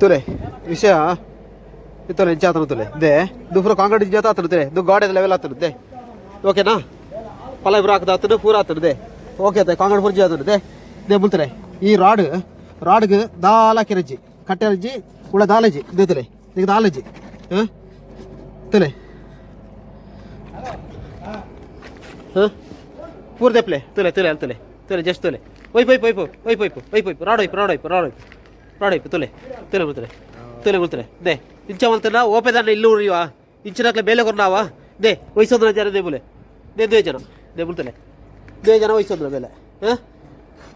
ತುಲೆ ವಿಷಯ ಇತ್ತಲ್ಲ ಇಂಚ ಆತನ ತುಲೆ ದೇ ದುಫ್ರ ಕಾಂಕ್ರೀಟ್ ಜಾತ ಆತನ ದು ಗಾಡಿ ಲೆವೆಲ್ ಆತನ ದೇ ಓಕೆನಾ ಪಲ ಇಬ್ರು ಹಾಕದ ಆತನ ಪೂರ ಆತನ ದೇ ಓಕೆ ಅತ್ತೆ ಕಾಂಕ್ರೀಟ್ ಪೂರ್ಜಿ ಆತನ ದೇ ದೇ ಬುಲ್ತರೆ ಈ ರಾಡ್ ರಾಡ್ಗೆ ದಾಲ ಕೆರಜ್ಜಿ ಕಟ್ಟೆರಜ್ಜಿ ಉಳ ದಾಲಜ್ಜಿ ದೇ ತುಲೆ ಈಗ ದಾಲಜ್ಜಿ ಹಾಂ ತುಲೆ ಹಾಂ ಪೂರ ದೆಪ್ಲೆ ತುಲೆ ತುಲೆ ತಲೆ ತುಲೆ ಜಸ್ಟ್ ತುಲೆ ಒಯ್ಪು ಒಯ್ಪು ಒಯ್ಪು ಒಯ್ಪು ಒಯ್ಪು ಒಯ್ಪು ರಾಡ್ ಒಯ್ಪು ರಾಡ್ ಒಯ್ಪು ರಾಡ್ ಒಯ್ಪು ರಾಡ್ ಒಯ್ಪು ತುಲೆ ತುಲೆ ಮುಳ್ತಲೆ ತುಲೆ ಮುಳ್ತಲೆ ದೇ ಇಂಚ ಮಲ್ತನ ಓಪೆದಾನ ಇಲ್ಲು ಉರಿಯುವ ಇಂಚಿನಕ್ಲೆ ಬೇಲೆ ಕೊರ್ನಾವ ದೇ ವಯಸ್ಸೋದ್ರ ಜನ ದೇ ಬುಲೆ ದೇ ದೇ ಜನ ದೇ ಮುಳ್ತಲೆ ದೇ ಜನ ವಯಸ್ಸೋದ್ರ ಬೇಲೆ ಹಾಂ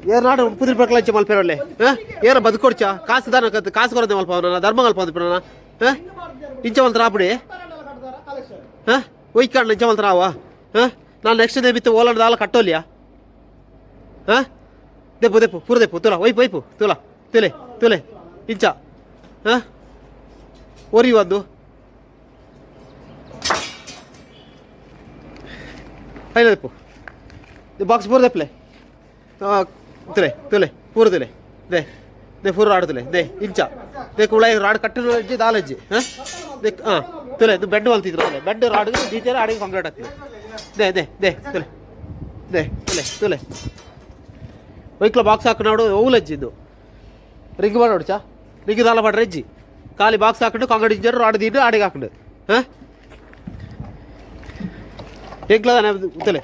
ಏರ್ ನಾಡು ಪುದಿರ್ ಪ್ರಕಲ ಇಂಚ ಮಲ್ಪೇರೊಳ್ಳೆ ಹಾಂ ಏರ ಬದುಕೊಡ್ಚ ಕಾಸು ದಾನ ಕತ್ ಕಾಸು ಕೊರದೆ ಮಲ್ಪ ಅವನ ಧರ್ಮ ಕಲ್ಪ ಅಂದ್ಬಿಡೋಣ ಹಾಂ ಇಂಚ ಮಲ್ತರ ಆಪಡಿ ಹಾಂ ಒಯ್ಕಣ್ಣ ಇಂಚ ಮಲ್ತರ ಅವ ಹಾಂ ನಾನು ನೆಕ್ಸ್ಟ್ ಡೇ ಬಿತ್ತು ಓಲಾಡ್ ದಾಲ ಕಟ್ಟೋಲಿಯಾ ಹಾಂ ದೆಪ್ಪು ದೆಪ್ಪು ಪೂರ ದೆಪ್ಪು ತುಲ ಒಯ್ಪು ಒಯ್ಪು ತುಲ ತುಲೆ ತುಲೆ ಇಂಚ ಹಾಂ? ಓರಿ ಒಂದು ಬಾಕ್ಸ್ ಪೂರ ದಪ್ಪಲೆ ತುಲೆ ತುಲೆ ಪೂರ ತುಲೆ. ದೇ ದೇ ಪೂರ ರಾಡು ತುಲೆ. ದೇ ಇಂಚ ದೇ ಕುಳ ರಾಡ್ ಕಟ್ಟಿನ ಅಜ್ಜಿ ದಾಲಜ್ಜಿ ಹಾಂ? ದೇ ಹಾಂ ತುಲೆ, ಇದು ಬೆಡ್ ಹೊಲ್ತಿದ್ರು ಅಲ್ಲೇ ಬೆಡ್ ರಾಡ್ ಡೀಟೇಲ್ ಆಡಿಗೆ ಕಂಪ್ಲೀಟ್ ಆಗ್ತದೆ ದೇ ದೇ ದೇ, ತುಲೆ. ದೇ, ತುಲೆ ತುಲೆ. ವೈಕ್ಲ ಬಾಕ್ಸ್ ಹಾಕಿ ನೋಡು ಇದು. రింగ్ పడవాడు చా. రిగ్గు దాలబడ్డ రెజ్జి ఖాళీ బాక్స్ కాకుండా కొంగడించారు రాడు తీరు ఆడి కాకుండా. ఎగ్లదా ఉత్తలే.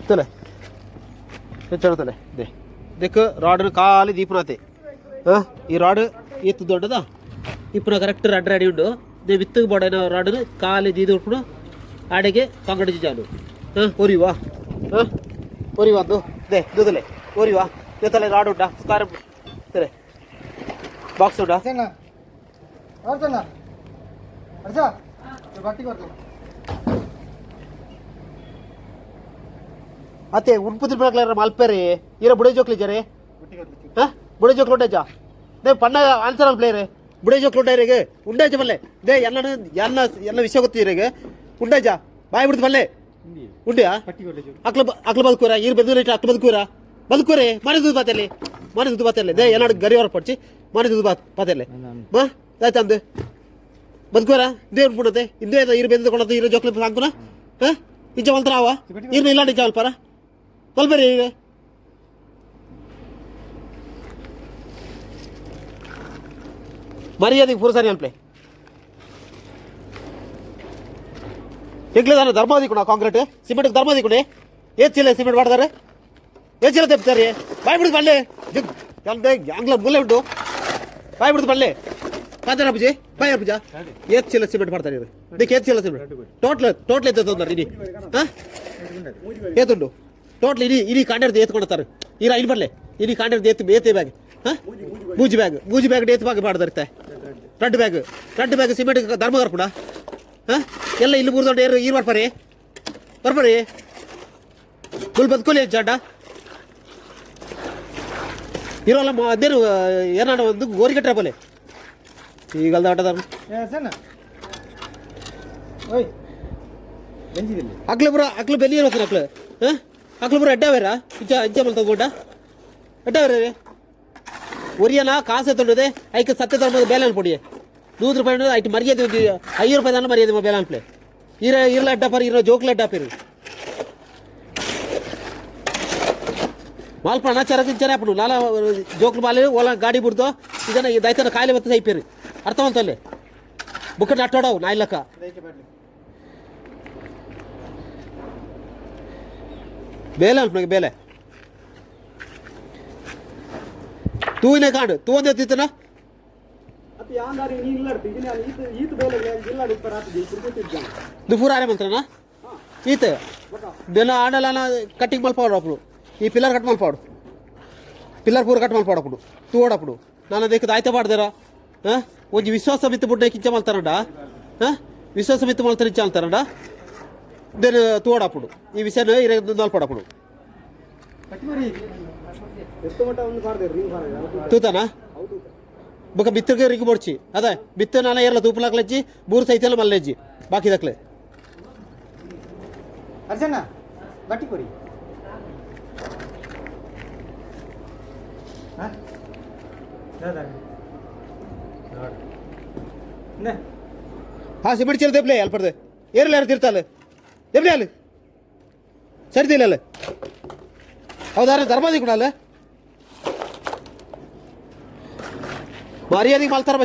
ఉత్తలే. చదువుతలే దే. దిక్కు రాడ్ను ఖాళీ దీపునాతే. ఈ రాడు ఎత్తు దొడ్డదా? ఇప్పుడు కరెక్ట్ రెడ్ రెడీ ఉండు. విత్తుకు పడైన రాడును కాలు దిదుకుడు ఆడకి పంకటించాను ఒరివా ఒరివా దో దే దూదలే ఒరివా దూతలే రాడు స్కారం సరే బాక్స్ ఉండా ಅತ್ತೆ ಉಣ್ಪುತ್ರಿ ಬೆಳಕಲ್ಲ ಮಲ್ಪೇರಿ ಇರೋ ಬುಡೇ ಜೋಕ್ಲಿ ಜರೇ ಬುಡೇ ಜೋಕ್ಲು ಉಂಟಾ ದೇ ಪಣ್ಣ ಆನ್ಸರ್ ಅಲ್ಲಿ ಪ್ಲೇರೇ ಬುಡೆ ಜೋಕ್ಲು ಉಂಡೇಜ ಬಲ್ಲೆ. ಮಲ್ಲೆ ದೇ ಎಲ್ಲ ಎಲ್ಲ ಎಲ್ಲ ವಿಷಯ ಗೊತ್ತಿರಿಗೆ ಉಂಡೇಜ? ಬಾಯಿ ಬಿಡ್ತು ಮಲ್ಲೆ ಉಂಡ್ಯಾ? ಅಕ್ಲ ಅಕ್ಲ ಬದುಕೂರ ಈರು ಬೆದ್ದು ಇಟ್ಟು ಅಕ್ಲ ಬದುಕೂರ ಬದುಕೂರಿ ಮನೆ ದುದ್ದು ಬಾತಲ್ಲಿ ಮನೆ ದುದ್ದು ಬಾತಲ್ಲಿ ದೇ ಎಲ್ಲ ಗರಿ ಹೊರ ಪಡ್ಚಿ ಮನೆ ದುದ್ದು ಬಾತ್ ಬಾತಲ್ಲಿ ಮಾ ಆಯ್ತು ಅಂದು. ಬದುಕೂರ ದೇವ್ರ ಬಿಡುತ್ತೆ ಇಂದೇ ಇರು ಬೆದ್ದು ಕೊಡೋದು ಇರೋ ಜೋಕ್ಲಿ ಸಾಂಕುನ ಹಾ? ಇಜ್ಜ ಮಲ್ತರ ಅವ? ಇರ್ನ ಇಲ್ಲ ನಿಜ ಅಲ್ಪಾರ ಮಲ್ಬೇರಿ ಈಗ ಮರ್ಯಾದೆಗೆ ಪುರುಸಾರಿ ಅನ್ಪ್ಲೆ. ಹೆಗ್ಲದಾನ ಧರ್ಮ ದಿಕ್ಕು ಕಾಂಕ್ರೀಟ್? ಸಿಮೆಂಟ್ ಧರ್ಮ ದಿಕ್ಕು ಏತ್ ಚೀಲ ಸಿಮೆಂಟ್ ಮಾಡ್ತಾರೆ? ಏತ್ ಇಲ್ಲ ಬಾಯ್ ಬಿಡುದು ಬಳ್ಳೆ ಜಿಗ್ ಅಂದೆ ಆಂಗ್ಲ ಮೂಲೆ ಉಂಟು ಬಾಯ್ ಬಿಡುದು ಬಳ್ಳೆ ಕಾಂತಾರ ಅಪ್ಪಜಿ, ಬಾಯ್ ಅಪ್ಪಜ. ಚೀಲ ಸಿಮೆಂಟ್ ಮಾಡ್ತಾರೆ ಇವರು? ಇದಕ್ಕೆ ಚೀಲ ಸಿಮೆಂಟ್? ಟೋಟ್ಲ್ ಟೋಟ್ಲ್ ಎತ್ತ ತೊಂದ್ರೆ ಇಡೀ ಹಾಂ? ಏತುಂಡು ಟೋಟ್ಲ್ ಇಡೀ ಇಡೀ ಏತ್ ಏತ್ಕೊಳ್ತಾರೆ ಇರ ಇಲ್ಲಿ ಬರಲೆ. ಇಡೀ ಕಾಂಡಿರ್ದು ಏತ್ ಏತೆ ಬ್ಯಾಗ್. ಹಾಂ? ಬೂಜಿ ಬ್ಯಾಗ್. ಬೂಜಿ ಬ್ಯಾಗ್ ಏತ್ bag ಮಾಡ್ದಿರುತ್ತೆ red bag red bag cement ಧರ್ಮ ಕರ್ಪುಡ ಹಾಂ ಎಲ್ಲ ಇಲ್ಲಿ ಮೂರು ದೊಡ್ಡ ಏರು ಈರು ಬರ್ಪಾರಿ ಬರ್ಪಾರಿ ಫುಲ್ ಬದುಕೋಲಿ ಜಾಡ ಇರೋಲ್ಲ ಮ- ಅದೇನು ಏನಾಡ ಒಂದು ಗೋರಿಗಟ್ರೆ ಬೋಲೆ ಈಗಲ್ದ ಆಟದ ಏ ಅರ್ಚನಾ ಓಯ್ ಬೆಂಚಿದಿಲ್ಲ ಅಕ್ಲು ಬರ ಅಕ್ಲು ಬೆಲ್ಲಿ ಇರೋ ಅಕ್ಲು ಹಾಂ ಅಕ್ಲು ಬರ ಎಡ್ಡಾವೇರ ಇಜ್ಜ ಇಜ್ಜ ಮಲ್ ತಗೊಂಡ ಎಡ್ಡಾವೇರ ಒರಿಯನ ಕಾಸು ತೊಂಡದೆ ಐಕ ಸತ್ಯ ತೊಗೊಂಡು ಬೇಲೆ ಪೊಡಿ ನೂರು ರೂಪಾಯಿ ಐಟು ಮರ್ಯಾದೆ ಐದು ರೂಪಾಯಿ ತಾನು ಮರ್ಯಾದೆ ಮೊಬೈಲ್ ಅನ್ಪ್ಲೆ ಇರ, ಇರಲ ಅಡ್ಡಪ್ಪ ಇರೋ ಜೋಕ್ಲ ಎಡ್ಡಾಪೇರು ಮಾಲ್ಪ ಅನಾಚಾರ ಚರ ಅಪ್ಪನು ನಾಲ್ ಜೋಕ್ಲು ಬಾಲೆ, ಓಲ ಗಾಡಿ ಬಿಡ್ದು, ಇದನ್ನ ದೈತನ ಕಾಯಿಲೆ ಬತ್ತ ಸೈಪೇರು. ಅರ್ಥವಂತಲ್ಲೇ ಬುಕ್ಕ ಬುಕ್ಕಟ್ ನಾ ಇಲ್ಲಕ್ಕ ಬೇಲೆ ಅಲ್ಪ ನನಗೆ ಬೇಲೆ. ತೂವಿನ ಕಾಂಡು ತೂ ತಿತ್ತನ ದುಪೂರ ಆರೆ ಬಂತಾರಣ ಈತ ದಿನ ಆಡಲಾನ కటింగ్ మలిపాడు అప్పుడు. ఈ పిల్లర్ కట్ మలిపాడు. పిల్లర్ పూర కట్ మలిపాడు అప్పుడు. తూడప్పుడు నాన్న దిక్కు దాయితే పాడదారా కొంచెం విశ్వాసం ఇత్తు బుడ్డ ఎక్కించమలుతారంట విశ్వాసం ఇత్తు మళ్ళీ ఇచ్చాలంటారంట దెన్ తోడప్పుడు ఈ విషయాన్ని ఇరవై నలపడప్పుడు తూతానా? ఒక బిత్తరికి రికి పొడిచి అదే బిత్త నాన్న ఏర్ల తూపులాకలు ఇచ్చి బూరు సైతాలు మళ్ళీ ఇచ్చి బాకీ దక్కలే అర్జన్న గట్టి కొరి ಹಾಂ ಸಿಮೆಂಟ್ ಚೀಲ ದೆಬ್ಲೆ ಅಲ್ಲಿ ಪಡೆದೆ ಏರಿಲ್ಲ ಯಾರು ತಿರ್ತಾಲೆ ದೆಬ್ಲೆ ಅಲ್ಲಿ ಸರಿ ತಿಲ್ಲ ಹೌದಾರ ಧರ್ಮಾದಿ ഭാര്യ നീ വളർത്താറ